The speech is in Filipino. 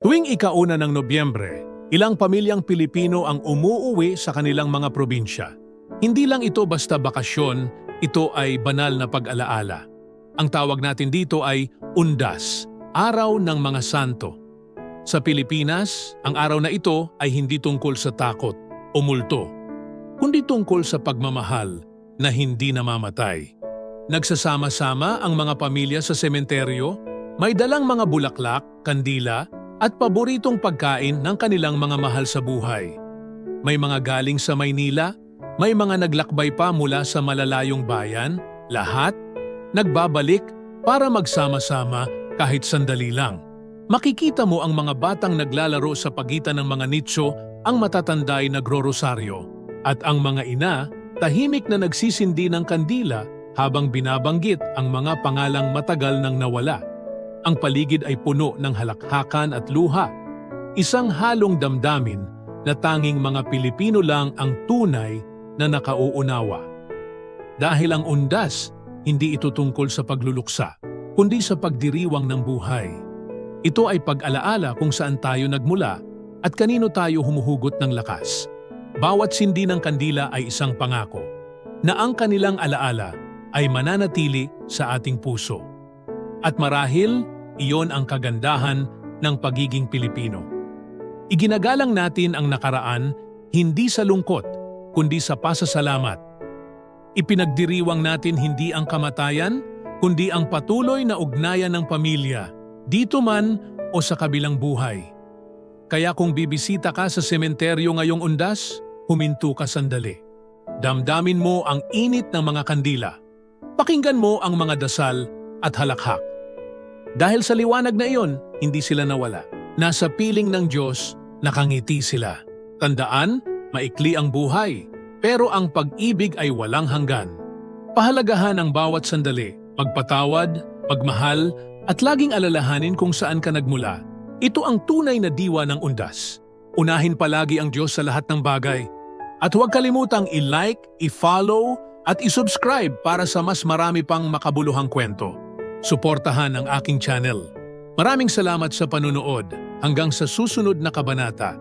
Tuwing ikauna ng Nobyembre, ilang pamilyang Pilipino ang umuuwi sa kanilang mga probinsya. Hindi lang ito basta bakasyon, ito ay banal na pag-alaala. Ang tawag natin dito ay Undas, Araw ng Mga Santo. Sa Pilipinas, ang araw na ito ay hindi tungkol sa takot o multo, kundi tungkol sa pagmamahal na hindi namamatay. Nagsasama-sama ang mga pamilya sa sementeryo, may dalang mga bulaklak, kandila, at paboritong pagkain ng kanilang mga mahal sa buhay. May mga galing sa Maynila, may mga naglakbay pa mula sa malalayong bayan, lahat nagbabalik para magsama-sama kahit sandali lang. Makikita mo ang mga batang naglalaro sa pagitan ng mga nicho ang matatanday nagro-rosaryo at ang mga ina tahimik na nagsisindi ng kandila habang binabanggit ang mga pangalang matagal nang nawala. Ang paligid ay puno ng halakhakan at luha. Isang halong damdamin na tanging mga Pilipino lang ang tunay na nakauunawa. Dahil ang undas, hindi ito tungkol sa pagluluksa, kundi sa pagdiriwang ng buhay. Ito ay pag-alaala kung saan tayo nagmula at kanino tayo humuhugot ng lakas. Bawat sindi ng kandila ay isang pangako na ang kanilang alaala ay mananatili sa ating puso. At marahil, iyon ang kagandahan ng pagiging Pilipino. Iginagalang natin ang nakaraan hindi sa lungkot, kundi sa pasasalamat. Ipinagdiriwang natin hindi ang kamatayan, kundi ang patuloy na ugnayan ng pamilya, dito man o sa kabilang buhay. Kaya kung bibisita ka sa sementeryo ngayong undas, huminto ka sandali. Damdamin mo ang init ng mga kandila. Pakinggan mo ang mga dasal at halakhak. Dahil sa liwanag na iyon, hindi sila nawala. Nasa piling ng Diyos, nakangiti sila. Tandaan, maikli ang buhay, pero ang pag-ibig ay walang hanggan. Pahalagahan ang bawat sandali, magpatawad, magmahal, at laging alalahanin kung saan ka nagmula. Ito ang tunay na diwa ng undas. Unahin palagi ang Diyos sa lahat ng bagay. At huwag kalimutang i-like, i-follow, at i-subscribe para sa mas marami pang makabuluhang kwento. Suportahan ang aking channel. Maraming salamat sa panunood. Hanggang sa susunod na kabanata,